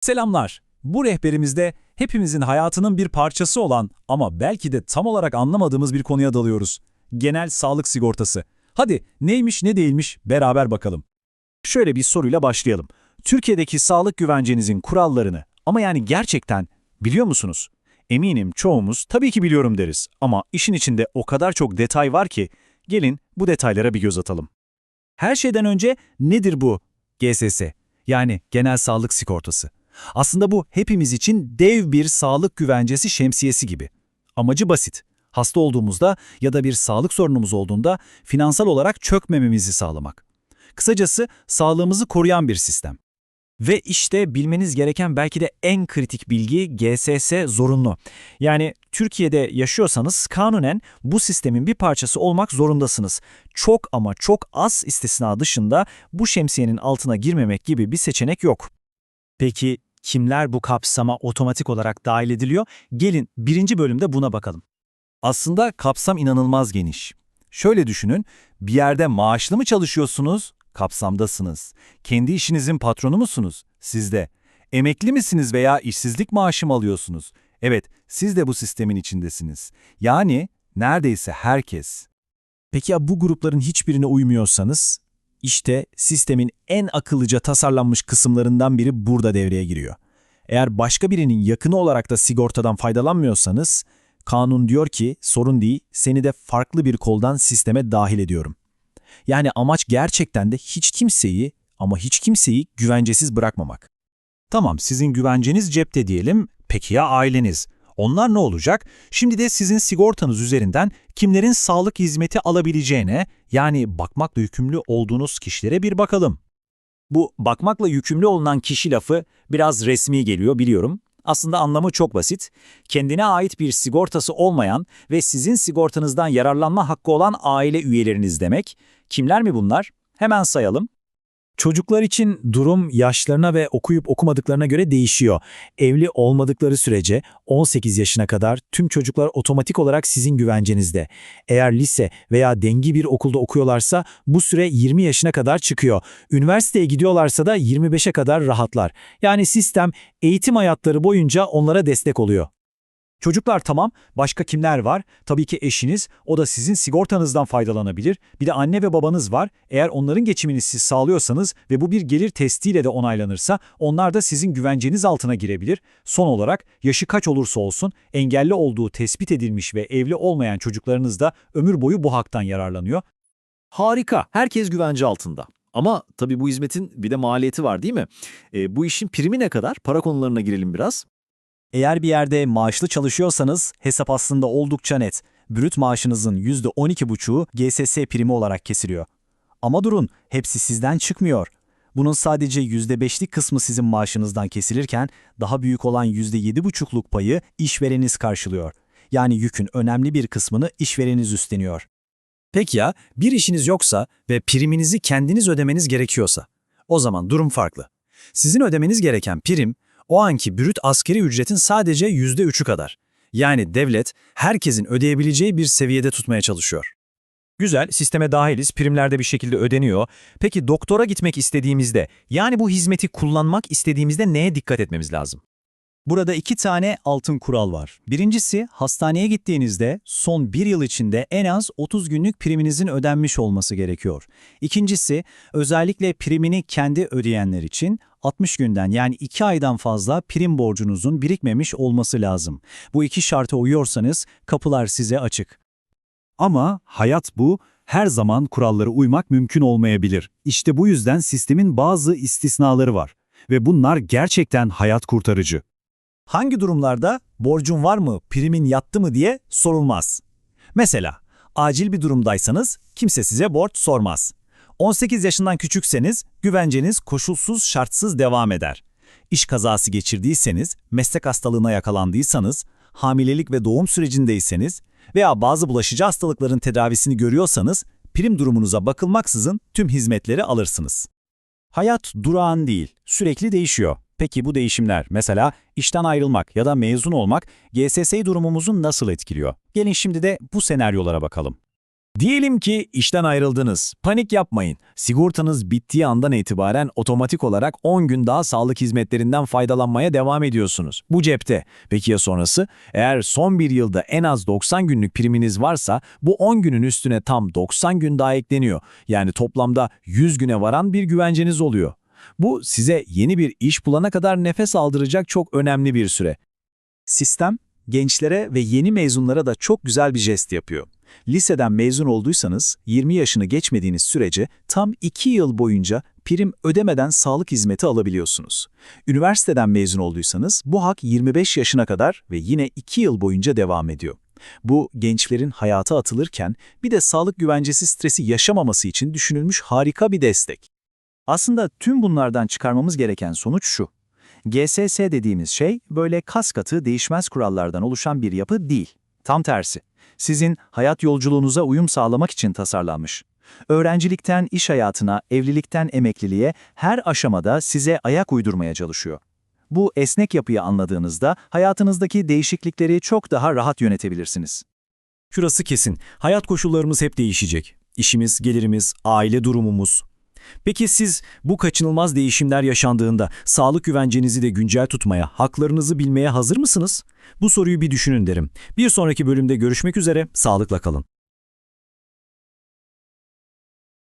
Selamlar. Bu rehberimizde hepimizin hayatının bir parçası olan ama belki de tam olarak anlamadığımız bir konuya dalıyoruz. Genel sağlık sigortası. Hadi neymiş ne değilmiş beraber bakalım. Şöyle bir soruyla başlayalım. Türkiye'deki sağlık güvencenizin kurallarını ama yani gerçekten biliyor musunuz? Eminim çoğumuz tabii ki biliyorum deriz ama işin içinde o kadar çok detay var ki gelin bu detaylara bir göz atalım. Her şeyden önce nedir bu GSS? Yani Genel Sağlık Sigortası. Aslında bu hepimiz için dev bir sağlık güvencesi şemsiyesi gibi. Amacı basit. Hasta olduğumuzda ya da bir sağlık sorunumuz olduğunda finansal olarak çökmememizi sağlamak. Kısacası sağlığımızı koruyan bir sistem. Ve işte bilmeniz gereken belki de en kritik bilgi GSS zorunlu. Yani Türkiye'de yaşıyorsanız kanunen bu sistemin bir parçası olmak zorundasınız. Çok ama çok az istisna dışında bu şemsiyenin altına girmemek gibi bir seçenek yok. Peki kimler bu kapsama otomatik olarak dahil ediliyor? Gelin birinci bölümde buna bakalım. Aslında kapsam inanılmaz geniş. Şöyle düşünün, bir yerde maaşlı mı çalışıyorsunuz? Kapsamdasınız. Kendi işinizin patronu musunuz? Sizde. Emekli misiniz veya işsizlik maaşı mı alıyorsunuz? Evet, siz de bu sistemin içindesiniz. Yani neredeyse herkes. Peki ya bu grupların hiçbirine uymuyorsanız? İşte sistemin en akıllıca tasarlanmış kısımlarından biri burada devreye giriyor. Eğer başka birinin yakını olarak da sigortadan faydalanmıyorsanız, kanun diyor ki sorun değil, seni de farklı bir koldan sisteme dahil ediyorum. Yani amaç gerçekten de hiç kimseyi ama hiç kimseyi güvencesiz bırakmamak. Tamam sizin güvenceniz cepte diyelim, peki ya aileniz? Onlar ne olacak? Şimdi de sizin sigortanız üzerinden kimlerin sağlık hizmeti alabileceğine, yani bakmakla yükümlü olduğunuz kişilere bir bakalım. Bu bakmakla yükümlü olunan kişi lafı biraz resmi geliyor biliyorum. Aslında anlamı çok basit. Kendine ait bir sigortası olmayan ve sizin sigortanızdan yararlanma hakkı olan aile üyeleriniz demek. Kimler mi bunlar? Hemen sayalım. Çocuklar için durum yaşlarına ve okuyup okumadıklarına göre değişiyor. Evli olmadıkları sürece 18 yaşına kadar tüm çocuklar otomatik olarak sizin güvencenizde. Eğer lise veya dengi bir okulda okuyorlarsa bu süre 20 yaşına kadar çıkıyor. Üniversiteye gidiyorlarsa da 25'e kadar rahatlar. Yani sistem eğitim hayatları boyunca onlara destek oluyor. Çocuklar tamam, başka kimler var? Tabii ki eşiniz, o da sizin sigortanızdan faydalanabilir. Bir de anne ve babanız var. Eğer onların geçimini siz sağlıyorsanız ve bu bir gelir testiyle de onaylanırsa onlar da sizin güvenceniz altına girebilir. Son olarak yaşı kaç olursa olsun engelli olduğu tespit edilmiş ve evli olmayan çocuklarınız da ömür boyu bu haktan yararlanıyor. Harika, herkes güvence altında. Ama tabii bu hizmetin bir de maliyeti var değil mi? E, bu işin primi ne kadar? Para konularına girelim biraz. Eğer bir yerde maaşlı çalışıyorsanız hesap aslında oldukça net. Brüt maaşınızın %12,5'u GSS primi olarak kesiliyor. Ama durun, hepsi sizden çıkmıyor. Bunun sadece %5'lik kısmı sizin maaşınızdan kesilirken daha büyük olan %7,5'luk payı işvereniniz karşılıyor. Yani yükün önemli bir kısmını işvereniniz üstleniyor. Peki ya bir işiniz yoksa ve priminizi kendiniz ödemeniz gerekiyorsa? O zaman durum farklı. Sizin ödemeniz gereken prim o anki brüt askeri ücretin sadece %3'ü kadar. Yani devlet herkesin ödeyebileceği bir seviyede tutmaya çalışıyor. Güzel, sisteme dahiliz, primler de bir şekilde ödeniyor. Peki doktora gitmek istediğimizde, yani bu hizmeti kullanmak istediğimizde neye dikkat etmemiz lazım? Burada iki tane altın kural var. Birincisi, hastaneye gittiğinizde son bir yıl içinde en az 30 günlük priminizin ödenmiş olması gerekiyor. İkincisi, özellikle primini kendi ödeyenler için 60 günden yani 2 aydan fazla prim borcunuzun birikmemiş olması lazım. Bu iki şarta uyuyorsanız kapılar size açık. Ama hayat bu, her zaman kurallara uymak mümkün olmayabilir. İşte bu yüzden sistemin bazı istisnaları var ve bunlar gerçekten hayat kurtarıcı. Hangi durumlarda borcun var mı, primin yattı mı diye sorulmaz. Mesela acil bir durumdaysanız kimse size borç sormaz. 18 yaşından küçükseniz güvenceniz koşulsuz şartsız devam eder. İş kazası geçirdiyseniz, meslek hastalığına yakalandıysanız, hamilelik ve doğum sürecindeyseniz veya bazı bulaşıcı hastalıkların tedavisini görüyorsanız prim durumunuza bakılmaksızın tüm hizmetleri alırsınız. Hayat durağan değil, sürekli değişiyor. Peki bu değişimler, mesela işten ayrılmak ya da mezun olmak GSS durumumuzu nasıl etkiliyor? Gelin şimdi de bu senaryolara bakalım. Diyelim ki işten ayrıldınız. Panik yapmayın. Sigortanız bittiği andan itibaren otomatik olarak 10 gün daha sağlık hizmetlerinden faydalanmaya devam ediyorsunuz. Bu cepte. Peki ya sonrası? Eğer son bir yılda en az 90 günlük priminiz varsa bu 10 günün üstüne tam 90 gün daha ekleniyor. Yani toplamda 100 güne varan bir güvenceniz oluyor. Bu size yeni bir iş bulana kadar nefes aldıracak çok önemli bir süre. Sistem, gençlere ve yeni mezunlara da çok güzel bir jest yapıyor. Liseden mezun olduysanız 20 yaşını geçmediğiniz sürece tam 2 yıl boyunca prim ödemeden sağlık hizmeti alabiliyorsunuz. Üniversiteden mezun olduysanız bu hak 25 yaşına kadar ve yine 2 yıl boyunca devam ediyor. Bu gençlerin hayata atılırken bir de sağlık güvencesi stresi yaşamaması için düşünülmüş harika bir destek. Aslında tüm bunlardan çıkarmamız gereken sonuç şu. GSS dediğimiz şey böyle kas katı değişmez kurallardan oluşan bir yapı değil. Tam tersi. Sizin hayat yolculuğunuza uyum sağlamak için tasarlanmış. Öğrencilikten iş hayatına, evlilikten emekliliğe her aşamada size ayak uydurmaya çalışıyor. Bu esnek yapıyı anladığınızda hayatınızdaki değişiklikleri çok daha rahat yönetebilirsiniz. Şurası kesin. Hayat koşullarımız hep değişecek. İşimiz, gelirimiz, aile durumumuz. Peki siz bu kaçınılmaz değişimler yaşandığında sağlık güvencenizi de güncel tutmaya, haklarınızı bilmeye hazır mısınız? Bu soruyu bir düşünün derim. Bir sonraki bölümde görüşmek üzere, sağlıkla kalın.